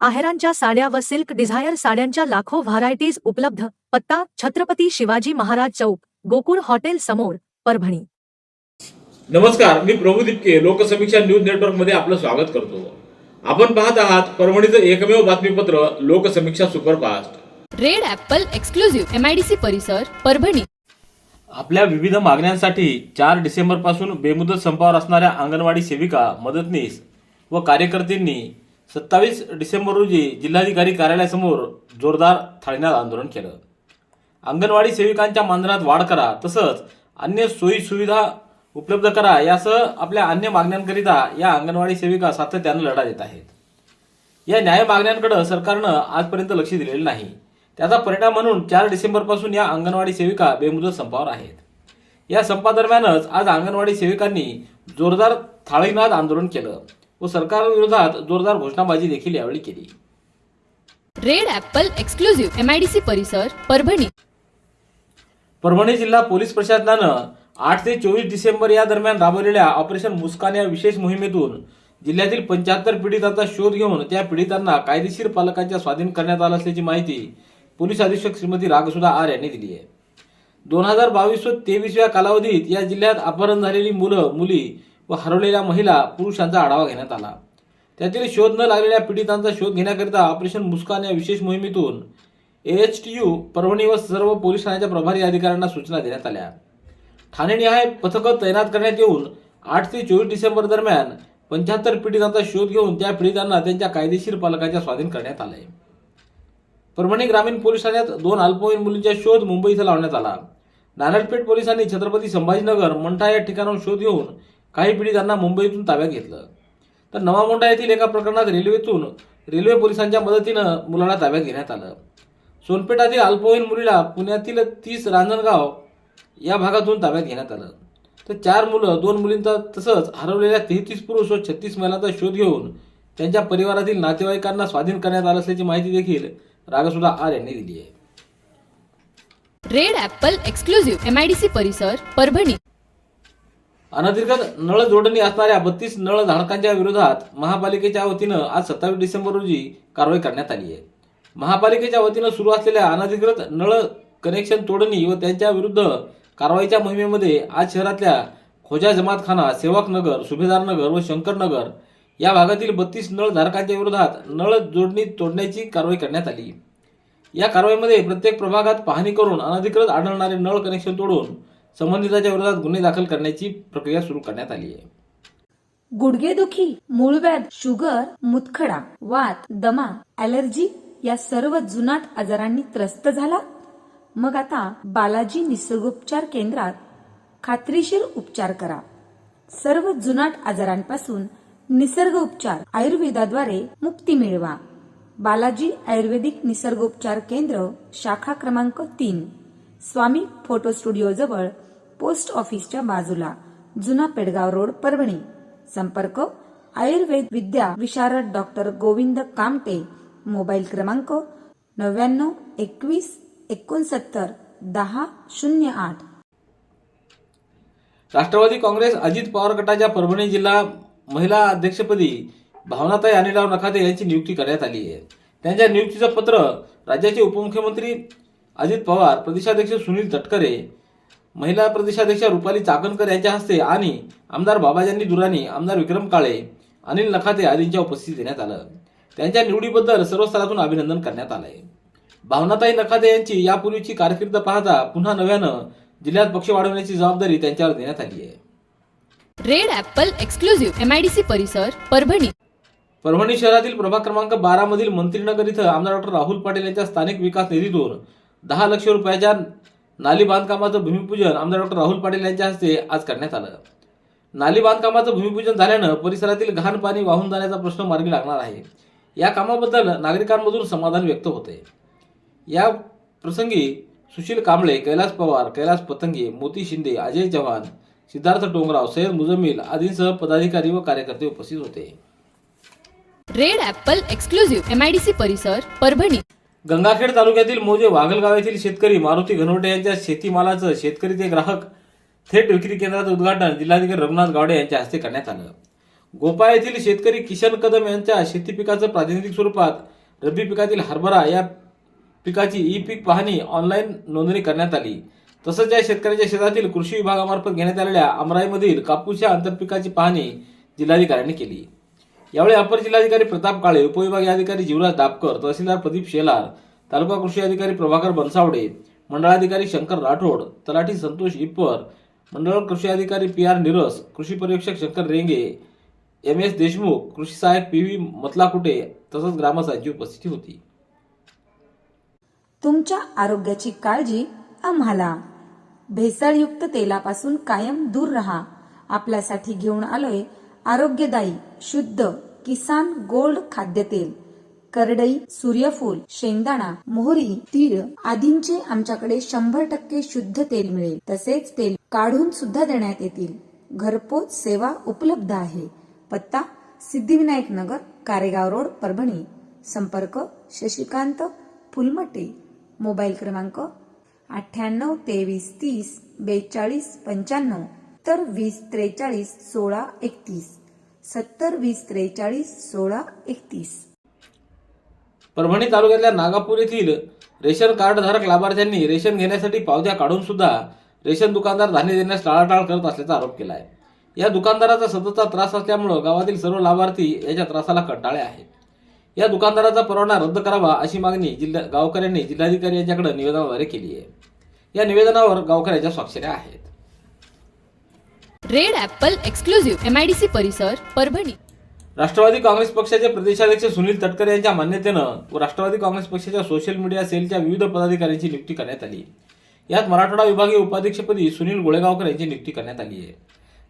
आहेरांच्या साड्या व silk Dzire साड्यांच्या लाखो व्हरायटीज उपलब्ध. पत्ता छत्रपती शिवाजी महाराज चौक गोकुळ हॉटेल समोर परभणी. नमस्कार मी प्रभू दिपके लोकसमीक्षा न्यूज नेटवर्कमध्ये आपलं स्वागत करतो. आपण पाहत आहात परभणीचं एकमेव बातमीपत्र Loksamiksha superfast. Red apple exclusive MIDC परिसर परभणी. आपल्या विविध मागण्यांसाठी चार डिसेंबरपासून बेमुदत संपावर असणाऱ्या अंगणवाडी सेविका मदतनीस व कार्यकर्त्यांनी सत्तावीस डिसेंबर रोजी जिल्हाधिकारी कार्यालयासमोर जोरदार थाळीनाद आंदोलन केलं. अंगणवाडी सेविकांच्या मानधनात वाढ करा तसंच अन्य सोयी सुविधा उपलब्ध करा यासह आपल्या अन्य मागण्यांकरिता या अंगणवाडी सेविका सातत्यानं लढा देत आहेत. या न्याय मागण्यांकडे सरकारनं आजपर्यंत लक्ष दिलेलं नाही. त्याचा परिणाम म्हणून चार डिसेंबरपासून या अंगणवाडी सेविका बेमुदत संपावर आहेत. या संपादरम्यानच आज अंगणवाडी सेविकांनी जोरदार थाळीनाद आंदोलन केलं. व सरकारविरोधात जोरदार घोषणाबाजी देखील यावेळी केली. रेड ॲपल एक्सक्लुझिव्ह एमआयडीसी परिसर परभणी. परभणी जिल्हा पोलीस प्रशासनानं आठ ते चोवीस डिसेंबर या दरम्यान राबवलेल्या ऑपरेशन मुस्कान या विशेष मोहिमेतून जिल्ह्यातील पंच्याहत्तर पीडितांचा शोध घेऊन त्या पीडितांना कायदेशीर पालकांच्या स्वाधीन करण्यात आलं असल्याची माहिती पोलीस अधीक्षक श्रीमती रागसुधा आर यांनी दिली आहे. दोन हजार बावीस व तेवीस या कालावधीत या जिल्ह्यात अपहरण झालेली मुलं मुली व हरवलेल्या महिला पुरुषांचा आढावा घेण्यात आला. त्यातील शोध न लागलेल्या पीडितांचा शोध घेण्याकरिता ऑपरेशन मुस्कान या विशेष मोहिमेतून एच टी यू परभणी व सर्व पोलीस ठाण्याच्या प्रभारी अधिकाऱ्यांना सूचना देण्यात आल्या. ठाणेनिहाय पथकं तैनात करण्यात येऊन आठ ते चोवीस डिसेंबर दरम्यान पंच्याहत्तर पीडितांचा शोध घेऊन त्या पीडितांना त्यांच्या कायदेशीर पालकाच्या स्वाधीन करण्यात आले परभणी ग्रामीण पोलीस ठाण्यात दोन अल्पवयीन मुलींचा शोध मुंबई इथं लावण्यात आला. नारायणपेठ पोलिसांनी छत्रपती संभाजीनगर मंठा या ठिकाणाहून शोध घेऊन काही पीडितांना मुंबईतून ताब्यात घेतलं. तर नवा मोंडा येथील एका प्रकरणात रेल्वेतून रेल्वे पोलिसांच्या मदतीनं मुलाला ताब्यात घेण्यात आलं. सोनपेठातील अल्पवयीन मुलीला पुण्यातील तीस रांजणगाव या भागातून ताब्यात घेण्यात आलं. तर चार मुलं दोन मुलींचा तसंच हरवलेल्या तेहतीस पुरुष व छत्तीस महिलांचा शोध घेऊन त्यांच्या परिवारातील नातेवाईकांना स्वाधीन करण्यात आलं असल्याची माहिती देखील रागसुधा आर यांनी दिली आहे. रेड ऍपल एक्सक्लुझिव्ह एमआयडीसी परिसर परभणी. अनधिकृत नळ जोडणी असणाऱ्या बत्तीस नळ धारकांच्या विरोधात महापालिकेच्या वतीनं आज सत्तावीस डिसेंबर रोजी कारवाई करण्यात आली आहे. महापालिकेच्या वतीनं सुरू असलेल्या अनधिकृत नळ कनेक्शन तोडणी व त्यांच्या विरुद्ध कारवाईच्या मोहिमेमध्ये आज शहरातल्या खोजा जमातखाना सेवकनगर सुभेदारनगर व शंकरनगर या भागातील बत्तीस नळ धारकांच्या विरोधात नळ जोडणी तोडण्याची कारवाई करण्यात आली. या कारवाईमध्ये प्रत्येक प्रभागात पाहणी करून अनधिकृत आढळणारे नळ कनेक्शन तोडून संबंधिताच्या विरोधात गुन्हे दाखल करण्याची प्रक्रिया सुरू करण्यात आली आहे. गुडघेदुखी मूळव्याध शुगर मुतखडा वात दमा ॲलर्जी या सर्व जुनाट आजारांनी त्रस्त झाला. मग आता बालाजी निसर्गोपचार केंद्रात खात्रीशीर उपचार करा. सर्व जुनाट आजारांपासून निसर्ग उपचार आयुर्वेदाद्वारे मुक्ती मिळवा. बालाजी आयुर्वेदिक निसर्गोपचार केंद्र शाखा क्रमांक तीन. स्वामी फोटो स्टुडिओजवळ पोस्ट ऑफिसच्या बाजूला जुना पेडगाव रोड परभणी. संपर्क आयुर्वेद विद्या विशारद डॉक्टर गोविंद कामटे. मोबाईल क्रमांक नव्याण्णव एकवीस एकोणसत्तर दहा शून्य आठ. राष्ट्रवादी काँग्रेस अजित पवार गटाच्या परभणी जिल्हा महिला अध्यक्षपदी भावनाताई अनिलराव नखाते यांची नियुक्ती करण्यात आली आहे. त्यांच्या नियुक्तीचं पत्र राज्याचे उपमुख्यमंत्री अजित पवार प्रदेशाध्यक्ष सुनील तटकरे महिला प्रदेशाध्यक्ष रुपाली चाकणकर यांच्या हस्ते आणि आमदार बाबाजानी दुराणी आमदार विक्रम काळे अनिल नखाते आदींच्या उपस्थितीत देण्यात आलं. त्यांच्या निवडीबद्दल सर्व स्तरातून अभिनंदन करण्यात आलंय. भावनाताई नखाते यांची यापूर्वीची कारकीर्द पाहता पुन्हा नव्यानं जिल्ह्यात पक्ष वाढवण्याची जबाबदारी त्यांच्यावर देण्यात आली आहे रेड ॲपल एक्सक्लुझिव्ह एमआयडीसी परिसर परभणी. परभणी शहरातील प्रभाग क्रमांक बारा मधील मंत्रीनगर इथं आमदार डॉक्टर राहुल पाटील यांच्या स्थानिक विकास निधीतून दहा लक्ष रुपयाच्या नाली बांधकामाचं भूमिपूजन आमदार डॉक्टर राहुल पाटील यांच्या हस्ते आज करण्यात आलं. नाली बांधकामाचं भूमिपूजन झाल्यानं परिसरातील घाण पाणी वाहून जाण्याचा प्रश्न मार्गी लागणार आहे. या कामाबद्दल नागरिकांमधून समाधान व्यक्त होते या प्रसंगी सुशील कांबळे कैलास पवार कैलास पतंगे मोती शिंदे अजय चव्हाण सिद्धार्थ डोंगराव सय्यद मुजमिल आदींसह पदाधिकारी व कार्यकर्ते उपस्थित होते. Red apple exclusive M I D C परिसर परभणी. गंगाखेड तालुक्यातील मोजे वाघलगाव येथील शेतकरी मारुती घनवटे यांच्या शेतीमालाचं शेतकरी ते ग्राहक थेट विक्री केंद्राचं उद्घाटन. जिल्हाधिकारी रघुनाथ गावडे यांच्या हस्ते करण्यात आलं. गोपाळ येथील शेतकरी किशन कदम यांच्या शेती पिकाचं प्रातिनिधिक स्वरूपात रब्बी पिकातील हरभरा या पिकाची ई पीक पाहणी ऑनलाईन नोंदणी करण्यात आली. तसंच या शेतकऱ्याच्या शेतातील कृषी विभागामार्फत घेण्यात आलेल्या अमराईमधील कापूस या आंतरपिकाची पाहणी जिल्हाधिकाऱ्यांनी केली. यावेळी अपर जिल्हाधिकारी प्रताप काळे उपविभागीय अधिकारी जीवराज दापकर तहसीलदार प्रदीप शेलार तालुका कृषी अधिकारी प्रभाकर बनसावडे मंडळाधिकारी शंकर राठोड तलाठी संतोष इप्पर मंडळ कृषी अधिकारी पी आर निरस कृषी पर्यवेक्षक शंकर रेंगे एम एस देशमुख कृषी सहाय्यक पी व्ही मतलाकुटे तसंच ग्रामस्थांची उपस्थिती होती. तुमच्या आरोग्याची काळजी आम्हाला. भेसळयुक्त तेलापासून कायम दूर राहा. आपल्यासाठी घेऊन आलोय आरोग्यदायी शुद्ध किसान गोल्ड खाद्यतेल करडई सूर्यफूल शेंगदाणा मोहरी तीळ आदींचे आमच्याकडे शंभर टक्के शुद्ध तेल मिळेल. तसेच तेल काढून सुद्धा देण्यात येतील. घरपोच सेवा उपलब्ध आहे. पत्ता सिद्धिविनायक नगर कारेगाव रोड परभणी. संपर्क शशिकांत फुलमटे. मोबाईल क्रमांक अठ्ठ्याण्णव तेवीस तीस बेचाळीस पंच्याण्णव. सत्तर वीस त्रेचाळीस सोळा एकतीस. सत्तर वीस त्रेचाळीस सोळा एकतीस. परभणी तालुक्यातल्या नागापूर येथील रेशन कार्डधारक लाभार्थ्यांनी रेशन घेण्यासाठी पावत्या काढून सुद्धा रेशन दुकानदार धान्य देण्यास टाळाटाळ करत असल्याचा आरोप केला आहे या दुकानदाराचा सततचा त्रास असल्यामुळं गावातील सर्व लाभार्थी याच्या त्रासाला कंटाळे आहेत. या दुकानदाराचा परवाना रद्द करावा अशी मागणी जिल्हा गावकऱ्यांनी जिल्हाधिकारी यांच्याकडे निवेदनाद्वारे केली आहे. या निवेदनावर गावकऱ्याच्या स्वाक्षऱ्या आहेत. Red apple exclusive M I D C परिसर परभणी. राष्ट्रवादी काँग्रेस पक्षाचे प्रदेशाध्यक्ष सुनील तटकरे यांच्या मान्यतेनं व राष्ट्रवादी काँग्रेस पक्षाच्या सोशल मीडिया सेलच्या विविध पदाधिकाऱ्यांची नियुक्ती करण्यात आली. यात मराठवाडा विभागीय उपाध्यक्षपदी सुनील गोळेगावकर यांची नियुक्ती करण्यात आली आहे.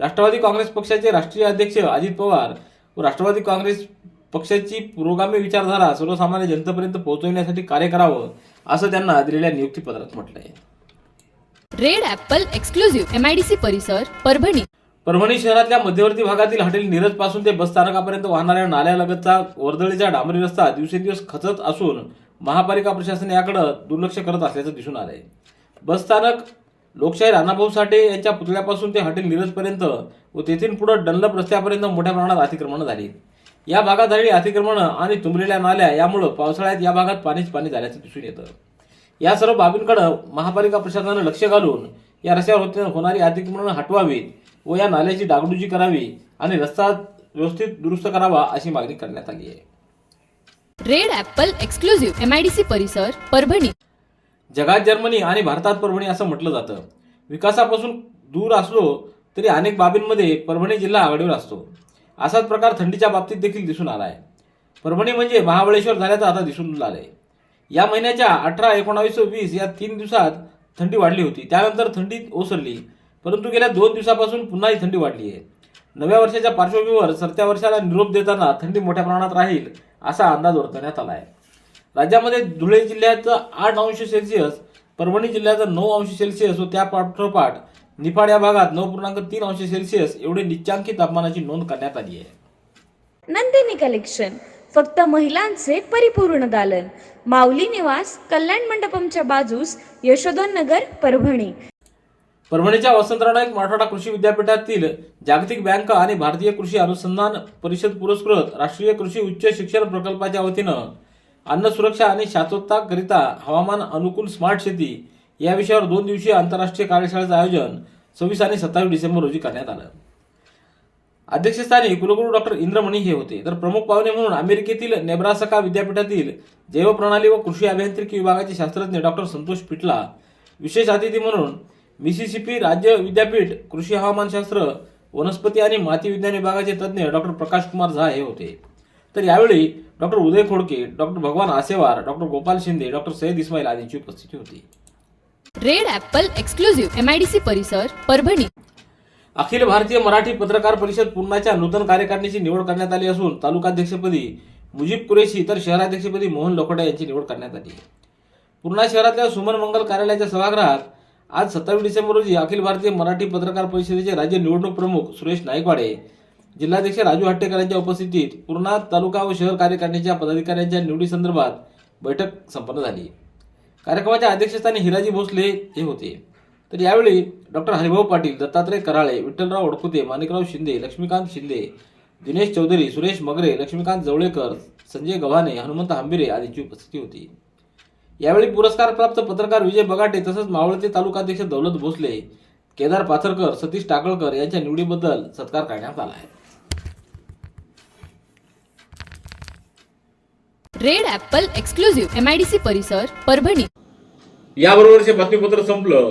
राष्ट्रवादी काँग्रेस पक्षाचे राष्ट्रीय अध्यक्ष अजित पवार व राष्ट्रवादी काँग्रेस पक्षाची पुरोगामी विचारधारा सर्वसामान्य जनतेपर्यंत पोहोचवण्यासाठी कार्य करावं असं त्यांना दिलेल्या नियुक्तीपत्रात म्हटलं आहे red apple exclusive M I D C परिसर परभणी. परभणी शहरातल्या मध्यवर्ती भागातील हॉटेल नीरजपासून ते बस स्थानकापर्यंत वाहणाऱ्या नाल्यालगतचा वर्दळीचा डांबरी रस्ता दिवसेंदिवस खचत असून महापालिका प्रशासन याकडे दुर्लक्ष करत असल्याचं दिसून आलंय. बस स्थानक लोकशाही राणाभाऊ साठे यांच्या पुतळ्यापासून ते हॉटेल नीरजपर्यंत व तेथून पुढे डल्लप रस्त्यापर्यंत मोठ्या प्रमाणात अतिक्रमण झाली. या भागात झालेली अतिक्रमण आणि तुंबलेल्या नाल्या यामुळे पावसाळ्यात या भागात पाणीच पाणी झाल्याचं दिसून येतं. या सर्व बाबींकडे महापालिका प्रशासनानं लक्ष घालून या रस्त्यावर होणारी अतिक्रमण हटवावीत व या नाल्याची डागडुजी करावी आणि रस्ता व्यवस्थित दुरुस्त करावा अशी मागणी करण्यात आली आहे. Red apple exclusive M I D C परिसर परभणी. जगात जर्मनी आणि भारतात परभणी असं म्हटलं जातं. विकासापासून दूर असलो तरी अनेक बाबींमध्ये परभणी जिल्हा आघाडीवर असतो. असाच प्रकार थंडीच्या बाबतीत देखील दिसून आला आहे परभणी म्हणजे महाबळेश्वर झाल्याचं आता दिसून आलंय. या महिन्याच्या अठरा एकोणावीस वीस या तीन दिवसात थंडी वाढली होती. त्यानंतर थंडी ओसरली. परंतु गेल्या दोन दिवसापासून पुन्हा ही थंडी वाढली आहे. नव्या वर्षाच्या पार्श्वभूमीवर सरत्या वर्षाला निरोप देताना थंडी मोठ्या प्रमाणात राहील असा अंदाज वर्तवण्यात आला आहे. राज्यामध्ये धुळे जिल्ह्याचं आठ अंश सेल्सिअस परभणी जिल्ह्याचं नऊ अंश सेल्सिअस व त्या पाठोपाठ निफाड या भागात नऊ पूर्णांक तीन अंश सेल्सिअस एवढे निच्चांकी तापमानाची नोंद करण्यात आली आहे. नंदिनी कलेक्शन. फक्त महिलांचे परिपूर्ण दालन. माऊली निवास कल्याण मंडपमच्या बाजूस यशोधन नगर परभणी. परभणीच्या वसंतराव नाईक मराठवाडा कृषी विद्यापीठातील जागतिक बँक आणि भारतीय कृषी अनुसंधान परिषद पुरस्कृत राष्ट्रीय कृषी उच्च शिक्षण प्रकल्पाच्या वतीनं अन्न सुरक्षा आणि शाश्वतताकरिता हवामान अनुकूल स्मार्ट शेती या विषयावर दोन दिवसीय आंतरराष्ट्रीय कार्यशाळेचं आयोजन सव्वीस आणि सत्तावीस डिसेंबर रोजी करण्यात आलं. अध्यक्षस्थानी कुलगुरू डॉक्टर इंद्रमणी हे होते. तर प्रमुख पाहुणे म्हणून अमेरिकेतील नेब्रासका विद्यापीठातील जैवप्रणाली व कृषी अभियांत्रिकी विभागाचे शास्त्रज्ञ डॉक्टर संतोष पिटला. विशेष अतिथी म्हणून मिसिसिपी राज्य विद्यापीठ कृषी हवामानशास्त्र वनस्पती आणि माती विज्ञान विभागाचे तज्ज्ञ डॉक्टर प्रकाश कुमार झा हे होते. तर यावेळी doctor Uday Khodke doctor Bhagwan Asewar doctor Gopal Shinde doctor Sayyad Ismail आदींची उपस्थिती होती. Red apple exclusive M I D C परिसर परभणी. अखिल भारतीय मराठी पत्रकार परिषद पूर्णाच्या नूतन कार्यकारिणीची निवड करण्यात आली असून तालुकाध्यक्षपदी मुजीब कुरेशी तर शहराध्यक्षपदी मोहन लोखंडे यांची निवड करण्यात आली. पूर्णा शहरातल्या सुमन मंगल कार्यालयाच्या सभागृहात आज सत्तावीस डिसेंबर रोजी अखिल भारतीय मराठी पत्रकार परिषदेचे राज्य निवडणूक प्रमुख सुरेश नाईकवाडे जिल्हाध्यक्ष राजू हट्टेकर यांच्या उपस्थितीत पूर्णा तालुका व शहर कार्यकारिणीच्या पदाधिकाऱ्यांच्या निवडीसंदर्भात बैठक संपन्न झाली. कार्यक्रमाच्या अध्यक्षस्थानी हिराजी भोसले हे होते. तर यावेळी डॉक्टर हरिभाऊ पाटील दत्तात्रय कराळे विठ्ठलराव ओडकुते माणिकराव शिंदे लक्ष्मीकांत शिंदे दिनेश चौधरी सुरेश मगरे लक्ष्मीकांत जवळेकर संजय गव्हाणे हनुमंत हंबिरे आदींची उपस्थिती होती. यावेळी पुरस्कार प्राप्त पत्रकार विजय बगाटे तसंच मावळते तालुकाध्यक्ष दौलत भोसले केदार पाथरकर सतीश टाकळकर यांच्या निवडीबद्दल सत्कार करण्यात आला आहे. Red apple exclusive M I D C परिसर परभणी. याबरोबरचे बातमीपत्र संपलं.